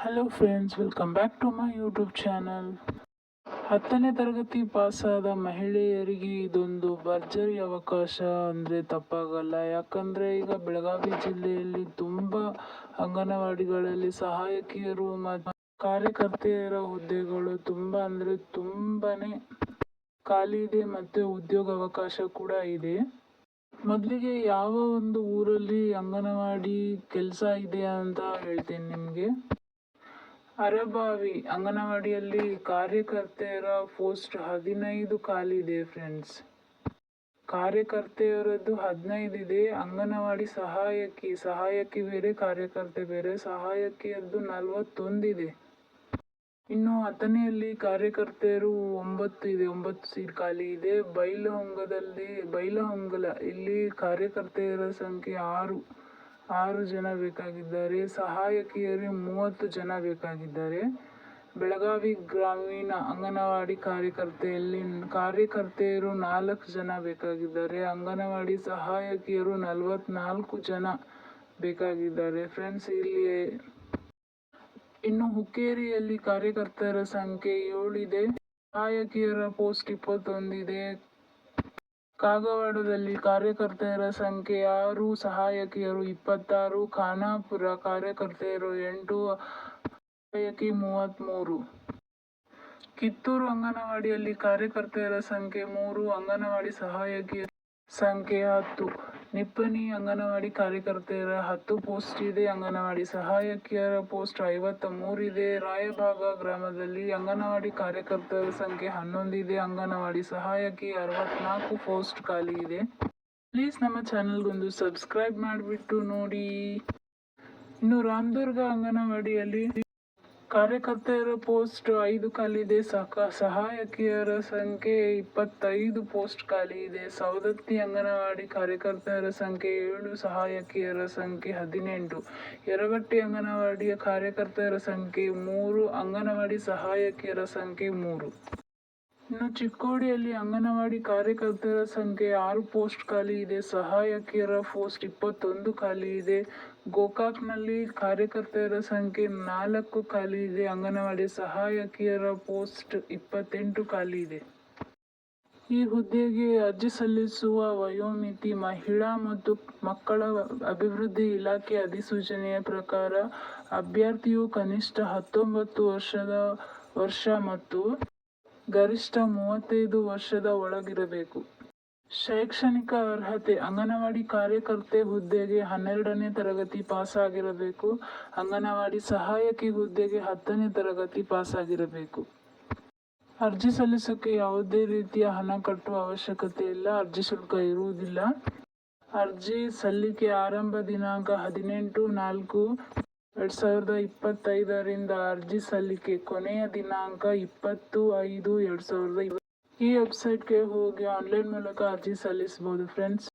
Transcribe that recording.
Hello friends welcome back to my YouTube channel ಹತ್ತನೇ ತರಗತಿ ಪಾಸಾದ ಮಹಿಳೆಯರಿಗೆ ಇದೊಂದು ಭರ್ಜರಿ ಅವಕಾಶ ಅಂದರೆ ತಪ್ಪಾಗಲ್ಲ. ಯಾಕಂದರೆ ಈಗ ಬೆಳಗಾವಿ ಜಿಲ್ಲೆಯಲ್ಲಿ ತುಂಬ ಅಂಗನವಾಡಿಗಳಲ್ಲಿ ಸಹಾಯಕಿಯರು ಮತ್ತು ಕಾರ್ಯಕರ್ತೆಯರ ಹುದ್ದೆಗಳು ತುಂಬ ಅಂದರೆ ತುಂಬಾ ಖಾಲಿ ಇದೆ ಮತ್ತು ಉದ್ಯೋಗ ಅವಕಾಶ ಕೂಡ ಇದೆ. ಮೊದಲಿಗೆ ಯಾವ ಒಂದು ಊರಲ್ಲಿ ಅಂಗನವಾಡಿ ಕೆಲಸ ಇದೆ ಅಂತ ಹೇಳ್ತೀನಿ ನಿಮಗೆ. ಅರಬಾವಿ ಅಂಗನವಾಡಿಯಲ್ಲಿ ಕಾರ್ಯಕರ್ತೆಯರ ಪೋಸ್ಟ್ ಹದಿನೈದು ಖಾಲಿ ಇದೆ ಫ್ರೆಂಡ್ಸ್ ಕಾರ್ಯಕರ್ತೆಯರದ್ದು ಹದಿನೈದು ಇದೆ. ಅಂಗನವಾಡಿ ಸಹಾಯಕಿ ಸಹಾಯಕಿ ಬೇರೆ, ಕಾರ್ಯಕರ್ತೆ ಬೇರೆ, ಸಹಾಯಕಿಯದ್ದು ನಲವತ್ತೊಂದಿದೆ ಇನ್ನು ಹತ್ತನೆಯಲ್ಲಿ ಕಾರ್ಯಕರ್ತೆಯರು ಒಂಬತ್ತು ಇದೆ. ಒಂಬತ್ತು ಸೀಟ್ ಖಾಲಿ ಇದೆ. ಬೈಲಹೊಂಗದಲ್ಲಿ, ಬೈಲಹೊಂಗಲ, ಇಲ್ಲಿ ಕಾರ್ಯಕರ್ತೆಯರ ಸಂಖ್ಯೆ ಆರು. ಆರು ಜನ ಬೇಕಾಗಿದ್ದಾರೆ. ಸಹಾಯಕಿಯರು ಮೂವತ್ತು ಜನ ಬೇಕಾಗಿದ್ದಾರೆ. ಬೆಳಗಾವಿ ಗ್ರಾಮೀಣ ಅಂಗನವಾಡಿ ಕಾರ್ಯಕರ್ತೆಯಲ್ಲಿ ಕಾರ್ಯಕರ್ತೆಯರು ನಾಲ್ಕು ಜನ ಬೇಕಾಗಿದ್ದಾರೆ. ಅಂಗನವಾಡಿ ಸಹಾಯಕಿಯರು ನಲವತ್ನಾಲ್ಕು ಜನ ಬೇಕಾಗಿದ್ದಾರೆ. ಫ್ರೆಂಡ್ಸ್, ಇಲ್ಲಿ ಇನ್ನು ಹುಕ್ಕೇರಿಯಲ್ಲಿ ಕಾರ್ಯಕರ್ತರ ಸಂಖ್ಯೆ ಏಳಿದೆ. ಸಹಾಯಕಿಯರ ಪೋಸ್ಟ್ ಇಪ್ಪತ್ತೊಂದಿದೆ. ಕಾಗವಾಡದಲ್ಲಿ ಕಾರ್ಯಕರ್ತೆಯರ ಸಂಖ್ಯೆ ಆರು, ಸಹಾಯಕಿಯರು ಇಪ್ಪತ್ತಾರು, ಖಾನಾಪುರ ಕಾರ್ಯಕರ್ತೆಯರು ಎಂಟು, ಸಹಾಯಕಿ ಮೂವತ್ತ್ಮೂರು ಕಿತ್ತೂರು ಅಂಗನವಾಡಿಯಲ್ಲಿ ಕಾರ್ಯಕರ್ತೆಯರ ಸಂಖ್ಯೆ ಮೂರು, ಅಂಗನವಾಡಿ ಸಹಾಯಕಿಯರ ಸಂಖ್ಯೆ ಹತ್ತು. ನಿಪ್ಪನಿ ಅಂಗನವಾಡಿ ಕಾರ್ಯಕರ್ತೆಯರ ಹತ್ತು ಪೋಸ್ಟ್ ಇದೆ. ಅಂಗನವಾಡಿ ಸಹಾಯಕಿಯರ ಪೋಸ್ಟ್ ಐವತ್ತ ಮೂರಿದೆ ರಾಯಭಾಗ ಗ್ರಾಮದಲ್ಲಿ ಅಂಗನವಾಡಿ ಕಾರ್ಯಕರ್ತರ ಸಂಖ್ಯೆ ಹನ್ನೊಂದಿದೆ ಅಂಗನವಾಡಿ ಸಹಾಯಕಿ ಅರವತ್ನಾಲ್ಕು ಪೋಸ್ಟ್ ಖಾಲಿ ಇದೆ. ಪ್ಲೀಸ್ ನಮ್ಮ ಚಾನಲ್ಗೊಂದು ಸಬ್ಸ್ಕ್ರೈಬ್ ಮಾಡಿಬಿಟ್ಟು ನೋಡಿ. ಇನ್ನು ರಾಮದುರ್ಗ ಅಂಗನವಾಡಿಯಲ್ಲಿ ಕಾರ್ಯಕರ್ತೆಯರ ಪೋಸ್ಟ್ ಐದು ಖಾಲಿ ಇದೆ. ಸಹ ಸಹಾಯಕಿಯರ ಸಂಖ್ಯೆ ಇಪ್ಪತ್ತೈದು ಪೋಸ್ಟ್ ಖಾಲಿ ಇದೆ. ಸವದತ್ತಿ ಅಂಗನವಾಡಿ ಕಾರ್ಯಕರ್ತೆಯರ ಸಂಖ್ಯೆ ಏಳು, ಸಹಾಯಕಿಯರ ಸಂಖ್ಯೆ ಹದಿನೆಂಟು. ಯರಗಟ್ಟಿ ಅಂಗನವಾಡಿಯ ಕಾರ್ಯಕರ್ತೆಯರ ಸಂಖ್ಯೆ ಮೂರು, ಅಂಗನವಾಡಿ ಸಹಾಯಕಿಯರ ಸಂಖ್ಯೆ ಮೂರು. ಇನ್ನು ಚಿಕ್ಕೋಡಿಯಲ್ಲಿ ಅಂಗನವಾಡಿ ಕಾರ್ಯಕರ್ತರ ಸಂಖ್ಯೆ ಆರು ಪೋಸ್ಟ್ ಖಾಲಿ ಇದೆ. ಸಹಾಯಕಿಯರ ಪೋಸ್ಟ್ ಇಪ್ಪತ್ತೊಂದು ಖಾಲಿ ಇದೆ. ಗೋಕಾಕ್ನಲ್ಲಿ ಕಾರ್ಯಕರ್ತರ ಸಂಖ್ಯೆ ನಾಲ್ಕು ಖಾಲಿ ಇದೆ. ಅಂಗನವಾಡಿ ಸಹಾಯಕಿಯರ ಪೋಸ್ಟ್ ಇಪ್ಪತ್ತೆಂಟು ಖಾಲಿ ಇದೆ. ಈ ಹುದ್ದೆಗೆ ಅರ್ಜಿ ಸಲ್ಲಿಸುವ ವಯೋಮಿತಿ, ಮಹಿಳಾ ಮತ್ತು ಮಕ್ಕಳ ಅಭಿವೃದ್ಧಿ ಇಲಾಖೆ ಅಧಿಸೂಚನೆಯ ಪ್ರಕಾರ ಅಭ್ಯರ್ಥಿಯು ಕನಿಷ್ಠ ಹತ್ತೊಂಬತ್ತು ವರ್ಷದ ವರ್ಷ ಮತ್ತು ಗರಿಷ್ಠ ಮೂವತ್ತೈದು ವರ್ಷದ ಒಳಗಿರಬೇಕು. ಶೈಕ್ಷಣಿಕ ಅರ್ಹತೆ, ಅಂಗನವಾಡಿ ಕಾರ್ಯಕರ್ತೆ ಹುದ್ದೆಗೆ ಹನ್ನೆರಡನೇ ತರಗತಿ ಪಾಸಾಗಿರಬೇಕು. ಅಂಗನವಾಡಿ ಸಹಾಯಕಿ ಹುದ್ದೆಗೆ ಹತ್ತನೇ ತರಗತಿ ಪಾಸಾಗಿರಬೇಕು. ಅರ್ಜಿ ಸಲ್ಲಿಸೋಕೆ ಯಾವುದೇ ರೀತಿಯ ಹಣ ಕಟ್ಟುವ ಅವಶ್ಯಕತೆ ಇಲ್ಲ. ಅರ್ಜಿ ಶುಲ್ಕ ಇರುವುದಿಲ್ಲ. ಅರ್ಜಿ ಸಲ್ಲಿಕೆ ಆರಂಭ ದಿನಾಂಕ ಹದಿನೆಂಟು ನಾಲ್ಕು ಎರಡು ಸಾವಿರದ ಇಪ್ಪತ್ತೈದರಿಂದ ಅರ್ಜಿ ಸಲ್ಲಿಕೆ, ಕೊನೆಯ ದಿನಾಂಕ ಇಪ್ಪತ್ತು ಐದು ಎರಡು ಸಾವಿರದ ಈ ವೆಬ್ಸೈಟ್ಗೆ ಹೋಗಿ ಆನ್ಲೈನ್ ಮೂಲಕ ಅರ್ಜಿ ಸಲ್ಲಿಸ್ಬೋದು ಫ್ರೆಂಡ್ಸ್.